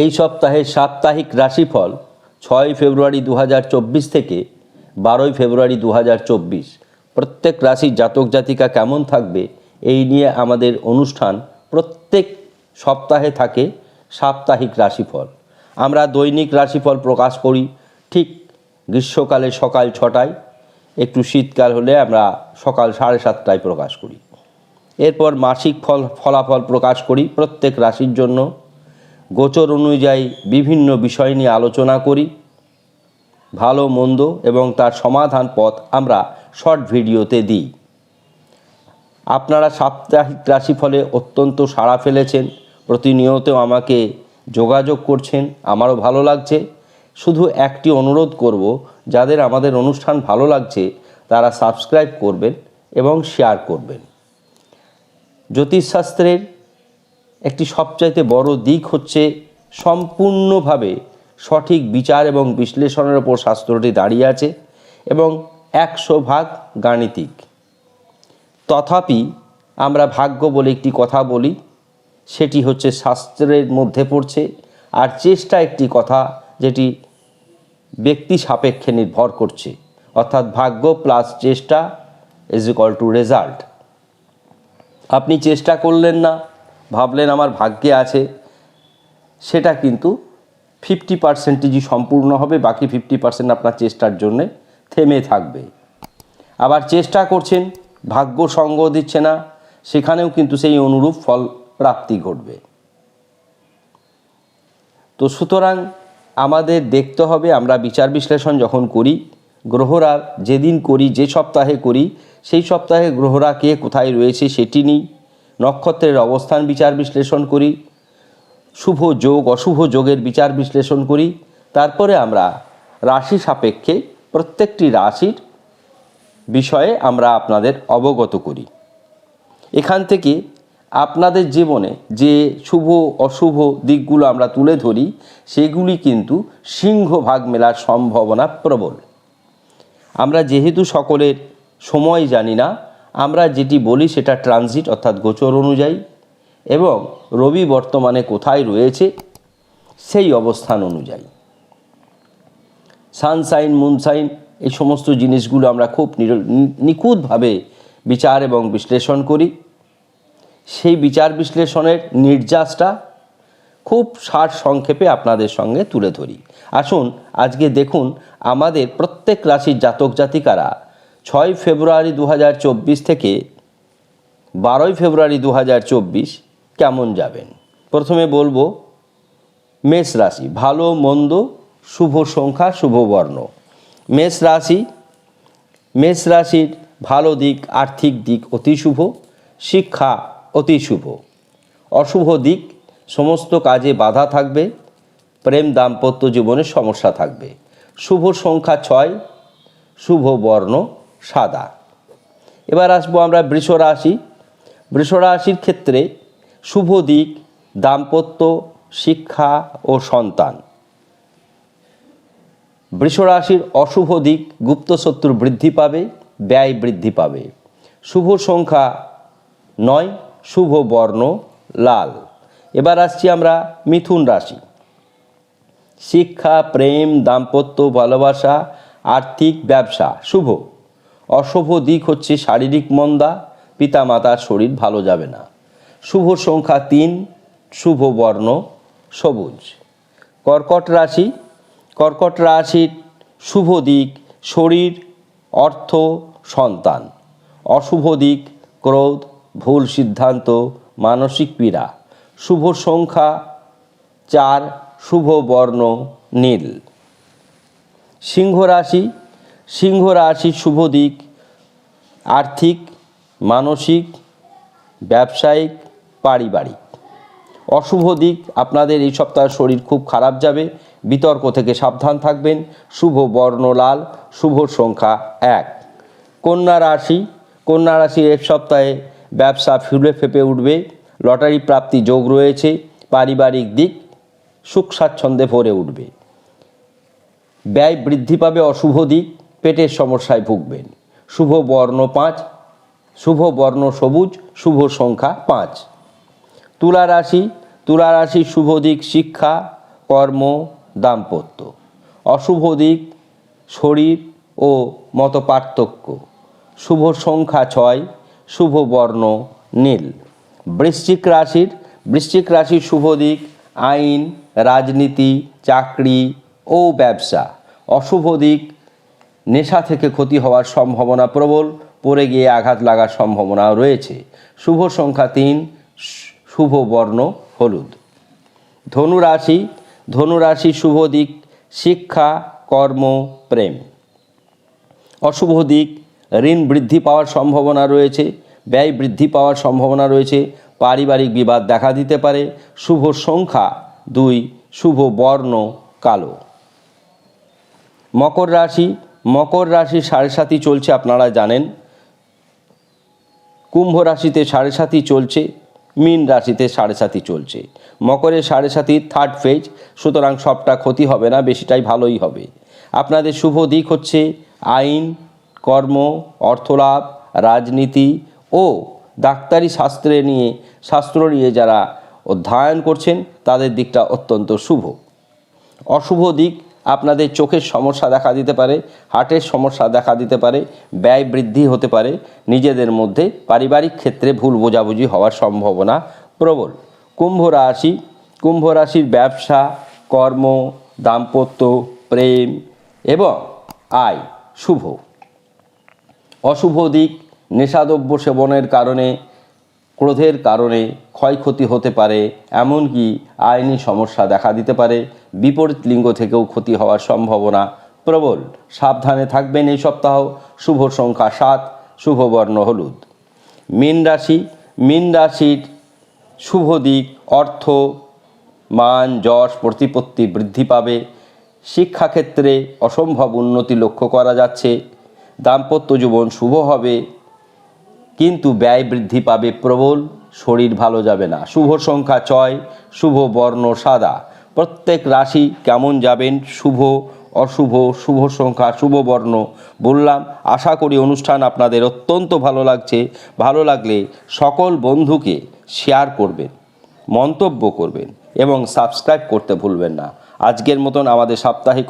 এই সপ্তাহের সাপ্তাহিক রাশিফল ছয় ফেব্রুয়ারি দু হাজার চব্বিশ থেকে বারোই ফেব্রুয়ারি দু হাজার চব্বিশ। প্রত্যেক রাশির জাতক জাতিকা কেমন থাকবে এই নিয়ে আমাদের অনুষ্ঠান প্রত্যেক সপ্তাহে থাকে সাপ্তাহিক রাশিফল। আমরা দৈনিক রাশিফল প্রকাশ করি, ঠিক গ্রীষ্মকালে সকাল ছটায়, একটু শীতকাল হলে আমরা সকাল সাড়ে সাতটায় প্রকাশ করি। এরপর মাসিক ফল, ফলাফল প্রকাশ করি প্রত্যেক রাশির জন্য। গোচর অনুযায়ী বিভিন্ন বিষয় নিয়ে আলোচনা করি। ভালো, মন্দ এবং তার সমাধান পথ আমরা শর্ট ভিডিওতে দিই। আপনারা সাপ্তাহিক রাশিফলে অত্যন্ত সাড়া ফেলেছেন প্রতিনিয়ত আমাকে যোগাযোগ করছেন, আমারও ভালো লাগছে। শুধু একটি অনুরোধ করব, যাদের আমাদের অনুষ্ঠান ভালো লাগছে, তারা সাবস্ক্রাইব করবেন এবং শেয়ার করবেন। জ্যোতিষশাস্ত্রের একটি সবচাইতে বড় দিক হচ্ছে সম্পূর্ণভাবে সঠিক বিচার এবং বিশ্লেষণের ওপর শাস্ত্রটি দাঁড়িয়ে আছে এবং একশো ভাগ গাণিতিক। তথাপি আমরা ভাগ্য বলে একটি কথা বলি, সেটি হচ্ছে শাস্ত্রের মধ্যে পড়ছে, আর চেষ্টা একটি কথা যেটি ব্যক্তি সাপেক্ষে নির্ভর করছে, অর্থাৎ ভাগ্য প্লাস চেষ্টা ইজ ইকাল টু রেজাল্ট আপনি চেষ্টা করলেন না ভাবলেন আমার ভাগ্যে আছে। সেটা কিন্তু ফিফটি পার্সেন্টেজই সম্পূর্ণ হবে, বাকি ফিফটি পার্সেন্ট আপনার চেষ্টার জন্যে থেমে থাকবে। আবার চেষ্টা করছেন, ভাগ্য সঙ্গ দিচ্ছে না, সেখানেও কিন্তু সেই অনুরূপ ফল প্রাপ্তি ঘটবে। তো সুতরাং আমাদের দেখতে হবে, আমরা বিচার বিশ্লেষণ যখন করি, গ্রহরা যেদিন করি, যে সপ্তাহে করি, সেই সপ্তাহে গ্রহরা কে কোথায় রয়েছে সেটি নিই নক্ষত্রের অবস্থান বিচার বিশ্লেষণ করি, শুভ যোগ, অশুভ যোগের বিচার বিশ্লেষণ করি। তারপরে আমরা রাশি সাপেক্ষে প্রত্যেকটি রাশির বিষয়ে আমরা আপনাদের অবগত করি। এখান থেকে আপনাদের জীবনে যে শুভ, অশুভ দিকগুলো আমরা তুলে ধরি, সেগুলি কিন্তু সিংহ ভাগ মেলার সম্ভাবনা প্রবল। আমরা যেহেতু সকলের সময় জানি না আমরা যেটি বলি সেটা ট্রানজিট অর্থাৎ গোচর অনুযায়ী এবং রবি বর্তমানে কোথায় রয়েছে সেই অবস্থান অনুযায়ী। সানসাইন মুনসাইন এই সমস্ত জিনিসগুলো আমরা খুব নিখুঁতভাবে বিচার এবং বিশ্লেষণ করি। সেই বিচার বিশ্লেষণের নির্যাসটা খুব সার সংক্ষেপে আপনাদের সঙ্গে তুলে ধরি। আসুন, আজকে দেখুন আমাদের প্রত্যেক রাশির জাতক জাতিকারা ছয় ফেব্রুয়ারি দু হাজার চব্বিশ থেকে বারোই ফেব্রুয়ারি দু হাজার চব্বিশ কেমন যাবেন? প্রথমে বলব, মেষ রাশি, ভালো, মন্দ, শুভ সংখ্যা, শুভ বর্ণ। মেষ রাশি, মেষ রাশির ভালো দিক, আর্থিক দিক অতি শুভ, শিক্ষা অতি শুভ। অশুভ দিক, সমস্ত কাজে বাধা থাকবে, প্রেম দাম্পত্য জীবনে সমস্যা থাকবে। শুভ সংখ্যা ছয়, শুভ বর্ণ। সাদা। এবার আসব আমরা বৃষ রাশি। বৃষ রাশির ক্ষেত্রে শুভ দিক, দাম্পত্য, শিক্ষা ও সন্তান। বৃষরাশির অশুভ দিক, গুপ্ত শত্রু বৃদ্ধি পাবে, ব্যয় বৃদ্ধি পাবে। শুভ সংখ্যা নয়, শুভ বর্ণ লাল। এবার আসছি আমরা মিথুন রাশি। শিক্ষা, প্রেম, দাম্পত্য, ভালোবাসা, আর্থিক, ব্যবসা, শুভ। অশুভ দিক হচ্ছে শারীরিক মন্দা, পিতামাতার শরীর ভালো যাবে না। শুভ সংখ্যা তিন, শুভ বর্ণ, সবুজ। কর্কট রাশি, কর্কট রাশির শুভ দিক শরীর, অর্থ, সন্তান। অশুভ দিক ক্রোধ, ভুল সিদ্ধান্ত, মানসিক পীড়া। শুভ সংখ্যা চার, শুভ বর্ণ, নীল। সিংহ রাশি, সিংহ রাশির শুভ দিক আর্থিক, মানসিক, ব্যবসায়িক, পারিবারিক। অশুভ দিক, আপনাদের এই সপ্তাহে শরীর খুব খারাপ যাবে। বিতর্ক থেকে সাবধান থাকবেন। শুভ বর্ণ লাল, শুভ সংখ্যা এক। কন্যা রাশি, কন্যা রাশির এক সপ্তাহে ব্যবসা ফুলে ফেপে উঠবে। লটারি প্রাপ্তি যোগ রয়েছে। পারিবারিক দিক, সুখ স্বাচ্ছন্দ্যে ভরে উঠবে। ব্যয় বৃদ্ধি পাবে অশুভ দিক। পেটের সমস্যায় ভুগবেন। শুভ বর্ণ পাঁচ, শুভ বর্ণ সবুজ, শুভ সংখ্যা পাঁচ। তুলা রাশি তুলা রাশি শুভ দিক শিক্ষা, কর্ম, দাম্পত্য। অশুভ দিক শরীর ও মত পার্থক্য শুভ সংখ্যা ছয়, শুভ বর্ণ নীল। বৃশ্চিক রাশির বৃশ্চিক রাশির শুভ দিক আইন, রাজনীতি, চাকরি ও ব্যবসা। অশুভ দিক নেশা থেকে ক্ষতি হওয়ার সম্ভাবনা প্রবল, পড়ে গিয়ে আঘাত লাগার সম্ভাবনা রয়েছে। শুভ সংখ্যা তিন, শুভ বর্ণ হলুদ। ধনুরাশি ধনুরাশি শুভ দিক, শিক্ষা, কর্ম, প্রেম। অশুভ দিক, ঋণ বৃদ্ধি পাওয়ার সম্ভাবনা রয়েছে, ব্যয় বৃদ্ধি পাওয়ার সম্ভাবনা রয়েছে, পারিবারিক বিবাদ দেখা দিতে পারে, শুভ সংখ্যা দুই, শুভ বর্ণ কালো। মকর রাশি মকর রাশি সাড়ে সাতই চলছে, আপনারা জানেন। কুম্ভ রাশিতে সাড়ে সাতই চলছে, মীন রাশিতে সাড়ে সাতই চলছে। মকরের সাড়ে সাতই থার্ড ফেজ সুতরাং সবটা ক্ষতি হবে না, বেশিটাই ভালোই হবে। আপনাদের শুভ দিক হচ্ছে আইন, কর্ম, অর্থলাভ, রাজনীতি ও ডাক্তারি শাস্ত্রে নিয়ে, শাস্ত্র নিয়ে যারা অধ্যয়ন করছেন, তাদের দিকটা অত্যন্ত শুভ। অশুভ দিক আপনাদের চোখের সমস্যা দেখা দিতে পারে, হার্টের সমস্যা দেখা দিতে পারে, ব্যয় বৃদ্ধি হতে পারে, নিজেদের মধ্যে পারিবারিক ক্ষেত্রে ভুল বোঝাবুঝি হওয়ার সম্ভাবনা প্রবল। কুম্ভ রাশি, কুম্ভ রাশির ব্যবসা, কর্ম, দাম্পত্য, প্রেম এবং আয় শুভ। অশুভ দিক, নেশাদ্রব্য সেবনের কারণে ক্রোধের কারণে ক্ষয়ক্ষতি হতে পারে, এমনকি আইনি সমস্যা দেখা দিতে পারে। বিপরীত লিঙ্গ থেকেও ক্ষতি হওয়ার সম্ভাবনা প্রবল। সাবধানে থাকবেন এই সপ্তাহ। শুভ সংখ্যা সাত, শুভ বর্ণ হলুদ। মীন রাশি, মীন রাশির শুভ দিক অর্থ, মান, যশ, প্রতিপত্তি বৃদ্ধি পাবে। শিক্ষাক্ষেত্রে অসম্ভব উন্নতি লক্ষ্য করা যাচ্ছে। দাম্পত্য জীবন শুভ হবে। কিন্তু ব্যয় বৃদ্ধি পাবে প্রবল, শরীর ভালো যাবে না। শুভ সংখ্যা ছয়, শুভ বর্ণ সাদা। প্রত্যেক রাশি কেমন যাবেন? শুভ, অশুভ, শুভ সংখ্যা, শুভ বর্ণ বললাম। আশা করি অনুষ্ঠান আপনাদের অত্যন্ত ভালো লাগছে। ভালো লাগলে সকল বন্ধুকে শেয়ার করবেন, মন্তব্য করবেন এবং সাবস্ক্রাইব করতে ভুলবেন না। আজকের মতন আমাদের সাপ্তাহিক